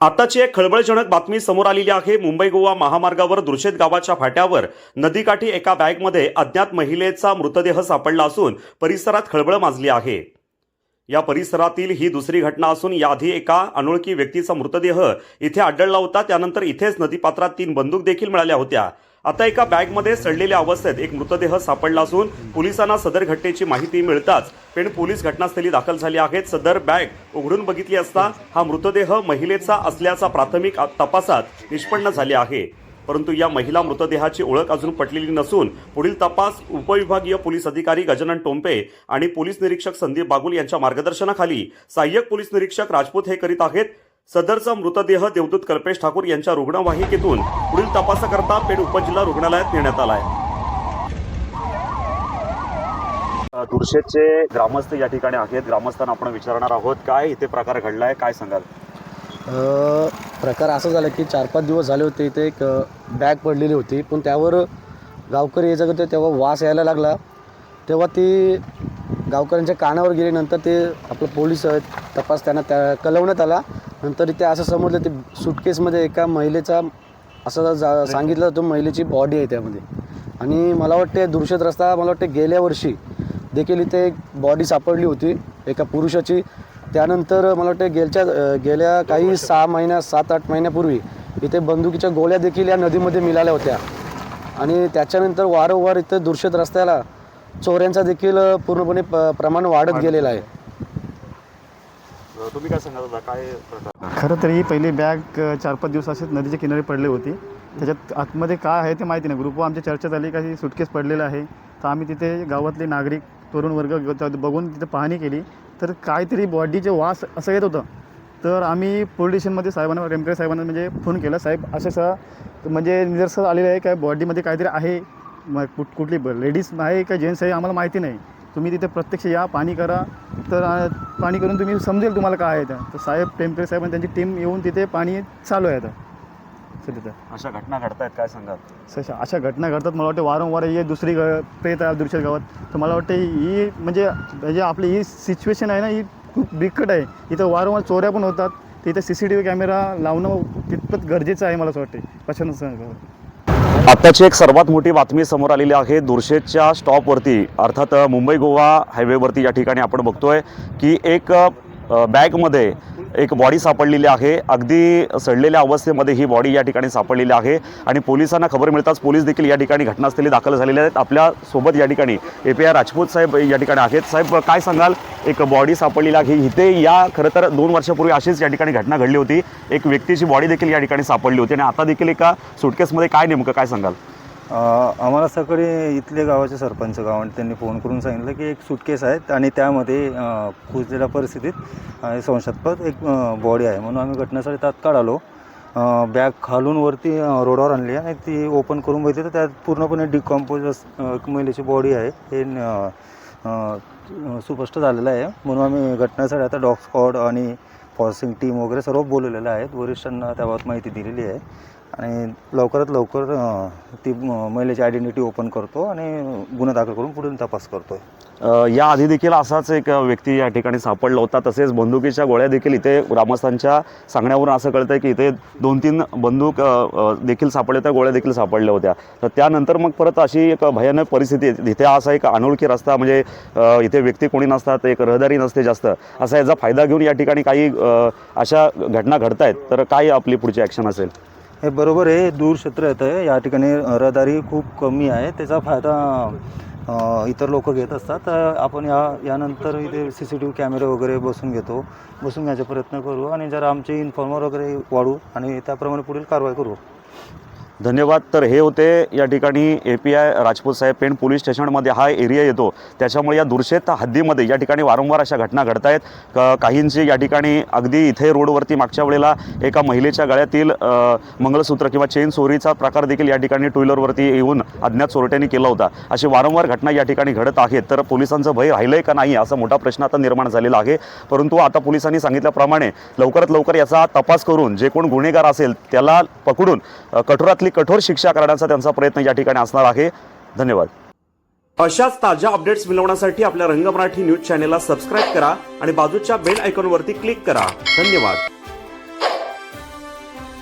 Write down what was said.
आताची एक खळबळजनक बातमी समोर आलेली आहे. मुंबई गोवा महामार्गावर दुर्शेत गावाच्या फाट्यावर नदीकाठी एका बॅगमध्ये अज्ञात महिलेचा मृतदेह सापडला असून परिसरात खळबळ माजली आहे. या परिसरातील ही दुसरी घटना असून याआधी एका अनोळखी व्यक्तीचा मृतदेह इथे आढळला होता. त्यानंतर इथेच नदीपात्रात तीन बंदूक देखील मिळाल्या होत्या. आता एका बॅगमध्ये सडलेल्या अवस्थेत एक मृतदेह सापडला असून पोलिसांना सदर घटनेची माहिती मिळताच पेण पोलीस घटनास्थळी दाखल झाले आहेत. सदर बॅग उघडून बघितली असता हा मृतदेह महिलेचा असल्याचा प्राथमिक तपासात निष्पन्न झाले आहे. परंतु या महिला मृतदेहाची ओळख अजून पटलेली नसून पुढील तपास उपविभागीय पोलीस अधिकारी गजानन टोंपे आणि पोलीस निरीक्षक संदीप बागुल यांच्या मार्गदर्शनाखाली सहाय्यक पोलीस निरीक्षक राजपूत हे करीत आहेत. सदरचा मृतदेह देवदूत कल्पेश ठाकूर यांच्या रुग्णवाहिकेतून पुढील तपासाकरता पेड उपजिल्हा रुग्णालयात नेण्यात आला आहे दुर्शेतचे ग्रामस्थ या ठिकाणी आहेत. ग्रामस्थांना आपण विचारणार आहोत काय इथे प्रकार घडलाय काय सांगाल? अ, प्रकार असं झाला की चार पाच दिवस झाले होते इथे एक बॅग पडलेली होती. पण त्यावर गावकरी यायचं होते तेव्हा वास यायला लागला. तेव्हा ती गावकऱ्यांच्या कानावर गेल्यानंतर ते आपलं पोलीस आहेत, तपास त्यांना त्या कळवण्यात आला. नंतर इथे असं समजलं ते सुटकेसमध्ये एका महिलेचा असं जा सांगितलं होतं महिलेची बॉडी आहे त्यामध्ये. आणि मला वाटते दुर्शत रस्ता मला वाटते गेल्या वर्षी देखील इथे एक बॉडी सापडली होती एका पुरुषाची. त्यानंतर मला वाटतं गेलच्या गेल्या काही सहा महिन्या सात आठ महिन्यापूर्वी इथे बंदुकीच्या गोळ्या देखील या नदीमध्ये मिळाल्या होत्या. आणि त्याच्यानंतर वारंवार इथं दुर्शत रस्त्याला चोऱ्यांचा देखील पूर्णपणे प प्रमाण वाढत गेलेलं आहे. तुम्ही काय सांगत होता काय खरं तर ही पहिली बॅग चार पाच दिवस असेच नदीच्या किनारी पडली होती. त्याच्यात आतमध्ये काय आहे ते माहिती नाही. ग्रुपवर आमची चर्चा झाली काही सुटकेस पडलेलं आहे. तर आम्ही तिथे गावातले नागरिक तरुण वर्ग बघून तिथे पाहणी केली. तर काहीतरी बॉडीचे वास असं येत होतं. तर आम्ही पोलीस स्टेशनमध्ये साहेबांना रेमकरे साहेबांना म्हणजे फोन केला. साहेब असं सा म्हणजे निदर्शन आलेलं आहे. काय बॉडीमध्ये काहीतरी आहे? मग कुठ कुठली लेडीज आहे का जेंट्स आहे? आम्हाला माहिती नाही. तुम्ही तिथे प्रत्यक्ष या पाणी करा. तर पाणी करून तुम्ही समजेल तुम्हाला काय आहे ते. तर साहेब टेम्परे साहेब आणि त्यांची टीम येऊन तिथे पाणी चालू आहे आता. सध्या अशा घटना घडतायत काय सांगाल? अशा अशा घटना घडतात. मला वाटतं वारंवार हे दुसरी ग प्रेत आहे दुसऱ्या गावात. तर मला वाटतं ही म्हणजे म्हणजे आपली ही सिच्युएशन आहे ना ही खूप बिकट आहे. इथं वारंवार चोऱ्या पण होतात. तर इथं C C T V camera लावणं तितपत गरजेचं आहे मला असं वाटते कशानं आत्ताची एक सर्वात मोठी बातमी समोर आलेली आहे. दुर्शेतच्या स्टॉपवरती अर्थात मुंबई गोवा हायवेवरती या ठिकाणी आपण बघतोय की एक बॅगमध्ये एक बॉडी सापडलेली आहे. अगदी सडलेल्या अवस्थेमध्ये ही बॉडी या ठिकाणी सापडलेली आहे. आणि पोलिसांना खबर मिळताच पोलीस देखील या ठिकाणी घटनास्थळी दाखल झालेले आहेत. आपल्यासोबत या ठिकाणी A P I Rajput Saheb या ठिकाणी आहेत. साहेब काय सांगाल? एक बॉडी सापडलेली आहे. इथे या खरं तर दोन वर्षापूर्वी अशीच या ठिकाणी घटना घडली होती. एक व्यक्तीची बॉडी देखील या ठिकाणी सापडली होती. आणि आता देखील एका सुटकेसमध्ये काय नेमकं? काय सांगाल? आम्हाला सकाळी इथले गावाचे सरपंच गावात त्यांनी फोन करून सांगितलं की एक सुटकेस आहेत आणि त्यामध्ये कुजलेल्या परिस्थितीत संशयास्पद एक बॉडी आहे. म्हणून आम्ही घटनास्थळी तात्काळ आलो. बॅग खालून वरती रोडवर रोडावर आणली आणि ती ओपन करून बघितली. तर त्यात पूर्णपणे डिकॉम्पोज महिलेची बॉडी आहे. हे सुस्पष्ट झालेलं आहे. म्हणून आम्ही घटनास्थळी आता डॉग स्कॉड आणि फॉसिंग टीम वगैरे सर्व बोलवलेलं आहेत. वरिष्ठांना त्याबाबत माहिती दिलेली आहे. आणि लवकरात लवकर ती महिलेची आयडेंटिटी ओपन करतो आणि गुन्हा दाखल करून पुढील तपास करतो या आधी देखील असाच एक व्यक्ती या ठिकाणी सापडला होता. तसेच बंदुकीच्या गोळ्या देखील इथे ग्रामस्थांच्या सांगण्यावरून असं कळतंय की इथे दोन तीन बंदूक देखील सापडल्या होत्या गोळ्या देखील सापडल्या होत्या. तर त्यानंतर मग परत अशी एक भयानक परिस्थिती इथे असा एक अनोळखी रस्ता म्हणजे इथे व्यक्ती कोणी नसतात एक रहदारी नसते जास्त. असा याचा फायदा घेऊन या ठिकाणी काही अशा घटना घडत आहेत तर काय आपली पुढची ॲक्शन असेल? हे बरोबर आहे दूर क्षेत्र येतं आहे. या ठिकाणी रहदारी खूप कमी आहे. त्याचा फायदा इतर लोक घेत असतात. तर आपण या यानंतर इथे सी सी टी व्ही कॅमेरे वगैरे बसून घेतो. बसून घ्यायचा प्रयत्न करू आणि जरा आमचे इन्फॉर्मर वगैरे वाढू आणि त्याप्रमाणे पुढील कारवाई करू. धन्यवाद. तर हे होते या ठिकाणी A P I Rajput Saheb Pen police स्टेशनमध्ये हा एरिया येतो. त्याच्यामुळे या दुर्शेत हद्दीमध्ये या ठिकाणी वारंवार अशा घटना घडत आहेत क काहींची या ठिकाणी अगदी इथे रोडवरती मागच्या वेळेला एका महिलेच्या गळ्यातील मंगळसूत्र किंवा चेन चोरीचा प्रकार देखील या ठिकाणी टू व्हीलरवरती येऊन अज्ञात चोरट्यांनी केला होता. अशी वारंवार घटना या ठिकाणी घडत आहेत. तर पोलिसांचं भय राहिलं आहे का नाही असा मोठा प्रश्न आता निर्माण झालेला आहे. परंतु आता पोलिसांनी सांगितल्याप्रमाणे लवकरात लवकर याचा तपास करून जे कोण गुन्हेगार असेल त्याला पकडून कठोरातली त्यातली कठोर शिक्षा करण्याचा त्यांचा प्रयत्न या ठिकाणी असणार आहे. धन्यवाद. अशाच ताज्या अपडेट्स मिळवण्यासाठी आपल्या रंग मराठी न्यूज चॅनेलला सबस्क्राईब करा आणि बाजूच्या बेल आयकॉनवरती क्लिक करा. धन्यवाद.